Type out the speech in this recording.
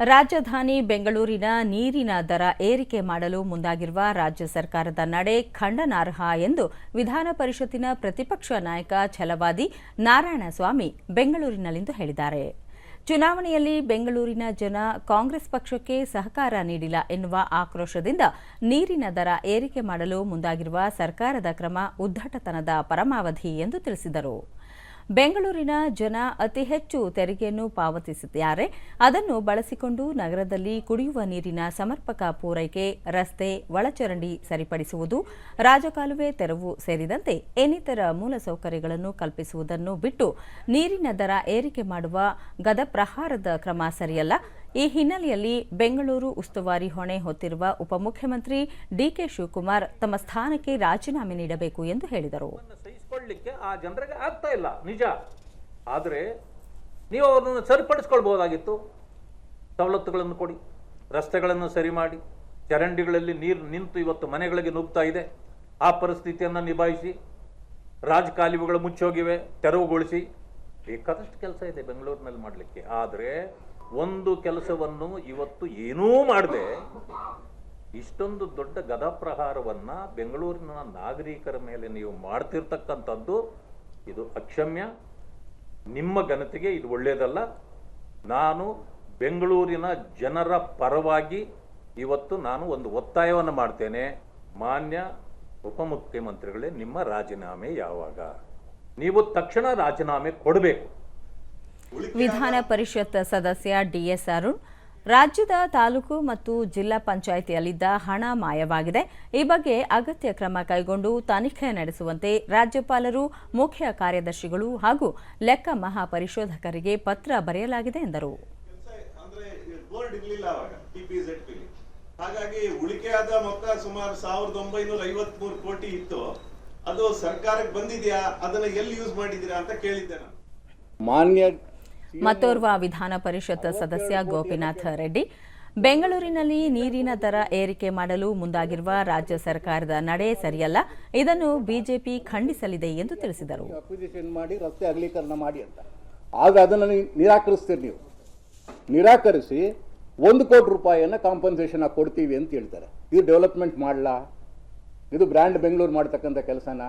ರಾಜಧಾನಿ ಬೆಂಗಳೂರಿನ ನೀರಿನ ದರ ಏರಿಕೆ ಮಾಡಲು ಮುಂದಾಗಿರುವ ರಾಜ್ಯ ಸರ್ಕಾರದ ನಡೆ ಖಂಡನಾರ್ಹ ಎಂದು ವಿಧಾನ ಪರಿಷತ್ತಿನ ಪ್ರತಿಪಕ್ಷ ನಾಯಕ ಛಲವಾದಿ ನಾರಾಯಣಸ್ವಾಮಿ ಬೆಂಗಳೂರಿನಲ್ಲಿಂದು ಹೇಳಿದ್ದಾರೆ. ಚುನಾವಣೆಯಲ್ಲಿ ಬೆಂಗಳೂರಿನ ಜನ ಕಾಂಗ್ರೆಸ್ ಪಕ್ಷಕ್ಕೆ ಸಹಕಾರ ನೀಡಿಲ್ಲ ಎನ್ನುವ ಆಕ್ರೋಶದಿಂದ ನೀರಿನ ದರ ಏರಿಕೆ ಮಾಡಲು ಮುಂದಾಗಿರುವ ಸರ್ಕಾರದ ಕ್ರಮ ಉದ್ದಟತನದ ಪರಮಾವಧಿ ಎಂದು ತಿಳಿಸಿದರು. ಬೆಂಗಳೂರಿನ ಜನ ಅತಿ ಹೆಚ್ಚು ತೆರಿಗೆಯನ್ನು ಪಾವತಿಸಿದ್ದಾರೆ. ಅದನ್ನು ಬಳಸಿಕೊಂಡು ನಗರದಲ್ಲಿ ಕುಡಿಯುವ ನೀರಿನ ಸಮರ್ಪಕ ಪೂರೈಕೆ, ರಸ್ತೆ, ಒಳಚರಂಡಿ ಸರಿಪಡಿಸುವುದು, ರಾಜಕಾಲುವೆ ತೆರವು ಸೇರಿದಂತೆ ಇನ್ನಿತರ ಮೂಲಸೌಕರ್ಯಗಳನ್ನು ಕಲ್ಪಿಸುವುದನ್ನು ಬಿಟ್ಟು ನೀರಿನ ದರ ಏರಿಕೆ ಮಾಡುವ ಗದಪ್ರಹಾರದ ಕ್ರಮ ಸರಿಯಲ್ಲ. ಈ ಹಿನ್ನೆಲೆಯಲ್ಲಿ ಬೆಂಗಳೂರು ಉಸ್ತುವಾರಿ ಹೊಣೆ ಹೊತ್ತಿರುವ ಉಪಮುಖ್ಯಮಂತ್ರಿ ಡಿಕೆ ಶಿವಕುಮಾರ್ ತಮ್ಮ ಸ್ಥಾನಕ್ಕೆ ರಾಜೀನಾಮೆ ನೀಡಬೇಕು ಎಂದು ಹೇಳಿದರು. ಸಹಿಸಿಕೊಳ್ಳಲಿಕ್ಕೆ ಆ ಜನರಿಗೆ ಆಗ್ತಾ ಇಲ್ಲ, ನಿಜ. ಆದರೆ ನೀವು ಅವರನ್ನು ಸರಿಪಡಿಸ್ಕೊಳ್ಬಹುದಾಗಿತ್ತು. ಸವಲತ್ತುಗಳನ್ನು ಕೊಡಿ, ರಸ್ತೆಗಳನ್ನು ಸರಿ ಮಾಡಿ, ಚರಂಡಿಗಳಲ್ಲಿ ನೀರು ನಿಂತು ಇವತ್ತು ಮನೆಗಳಿಗೆ ನುಗ್ತಾ ಇದೆ. ಆ ಪರಿಸ್ಥಿತಿಯನ್ನು ನಿಭಾಯಿಸಿ, ರಾಜಕಾಲುವೆಗಳು ಮುಚ್ಚೋಗಿವೆ, ತೆರವುಗೊಳಿಸಿ. ಬೇಕಾದಷ್ಟು ಕೆಲಸ ಇದೆ ಬೆಂಗಳೂರಿನಲ್ಲಿ ಮಾಡಲಿಕ್ಕೆ. ಆದರೆ ಒಂದು ಕೆಲಸವನ್ನು ಇವತ್ತು ಏನೂ ಮಾಡದೆ. ಇಷ್ಟೊಂದು ದೊಡ್ಡ ಗದಪ್ರಹಾರವನ್ನು ಬೆಂಗಳೂರಿನ ನಾಗರಿಕರ ಮೇಲೆ ನೀವು ಮಾಡ್ತಿರ್ತಕ್ಕಂಥದ್ದು ಇದು ಅಕ್ಷಮ್ಯ. ನಿಮ್ಮ ಘನತೆಗೆ ಇದು ಒಳ್ಳೆಯದಲ್ಲ ನಾನು ಬೆಂಗಳೂರಿನ ಜನರ ಪರವಾಗಿ ಇವತ್ತು ನಾನು ಒಂದು ಒತ್ತಾಯವನ್ನು ಮಾಡ್ತೇನೆ. ಮಾನ್ಯ ಉಪಮುಖ್ಯಮಂತ್ರಿಗಳೇ, ನಿಮ್ಮ ರಾಜೀನಾಮೆ ಯಾವಾಗ? ನೀವು ತಕ್ಷಣ ರಾಜೀನಾಮೆ ಕೊಡಬೇಕು. ವಿಧಾನ ಪರಿಷತ್ ಸದಸ್ಯ ಡಿಎಸ್ ಅರುಣ್ ರಾಜ್ಯದ ತಾಲೂಕು ಮತ್ತು ಜಿಲ್ಲಾ ಪಂಚಾಯಿತಿಯಲ್ಲಿದ್ದ ಹಣ ಮಾಯವಾಗಿದೆ. ಈ ಬಗ್ಗೆ ಅಗತ್ಯ ಕ್ರಮ ಕೈಗೊಂಡು ತನಿಖೆ ನಡೆಸುವಂತೆ ರಾಜ್ಯಪಾಲರು ಮುಖ್ಯ ಕಾರ್ಯದರ್ಶಿಗಳು ಹಾಗೂ ಲೆಕ್ಕ ಮಹಾಪರಿಶೋಧಕರಿಗೆ ಪತ್ರ ಬರೆಯಲಾಗಿದೆ ಎಂದರು. ಕೆಲ್ಸ ಅಂದ್ರೆ ಬೋರ್ಡ್ ಇರ್ಲಿಲ್ಲ ಅವಾಗ ಟಿಪಿಝೆಡ್ ಪಿಲಿ ಹಾಗಾಗಿ ಉಳಿಕೆಯಾದ ಮೊತ್ತ ಸುಮಾರು ಸಾವಿರದ ಒಂಬೈನೂರ ಐವತ್ಮೂರು ಕೋಟಿ ಇತ್ತು. ಅದು ಸರ್ಕಾರಕ್ಕೆ ಬಂದಿದ್ಯಾ? ಅದನ್ನ ಎಲ್ಲಿ ಯೂಸ್ ಮಾಡಿದ್ದೀರಾ ಅಂತ ಕೇಳಿದ್ದೆ ನಾನು. ಮಾನ್ಯ ಮತ್ತೋರ್ವ ವಿಧಾನ ಪರಿಷತ್ ಸದಸ್ಯ ಗೋಪಿನಾಥ ರೆಡ್ಡಿ. ಬೆಂಗಳೂರಿನಲ್ಲಿ ನೀರಿನ ದರ ಏರಿಕೆ ಮಾಡಲು ಮುಂದಾಗಿರುವ ರಾಜ್ಯ ಸರ್ಕಾರದ ನಡೆ ಸರಿಯಲ್ಲ. ಇದನ್ನು ಬಿಜೆಪಿ ಖಂಡಿಸಲಿದೆ ಎಂದು ತಿಳಿಸಿದರು. ಮಾಡಿ ರಸ್ತೆ ಅಗಲೀಕರಣ ಮಾಡಿ ಅಂತ. ಆಗ ಅದನ್ನು ನಿರಾಕರಿಸ್ತೀರಿ ನೀವು. ನಿರಾಕರಿಸಿ ಒಂದು ಕೋಟಿ ರೂಪಾಯಿಯನ್ನು ಕಾಂಪನ್ಸೇಷನ್ ಕೊಡ್ತೀವಿ ಅಂತ ಹೇಳ್ತಾರೆ. ಇದು ಡೆವಲಪ್ಮೆಂಟ್ ಮಾಡಲಾ? ಇದು ಬ್ರ್ಯಾಂಡ್ ಬೆಂಗಳೂರು ಮಾಡ್ತಕ್ಕಂಥ ಕೆಲಸನ?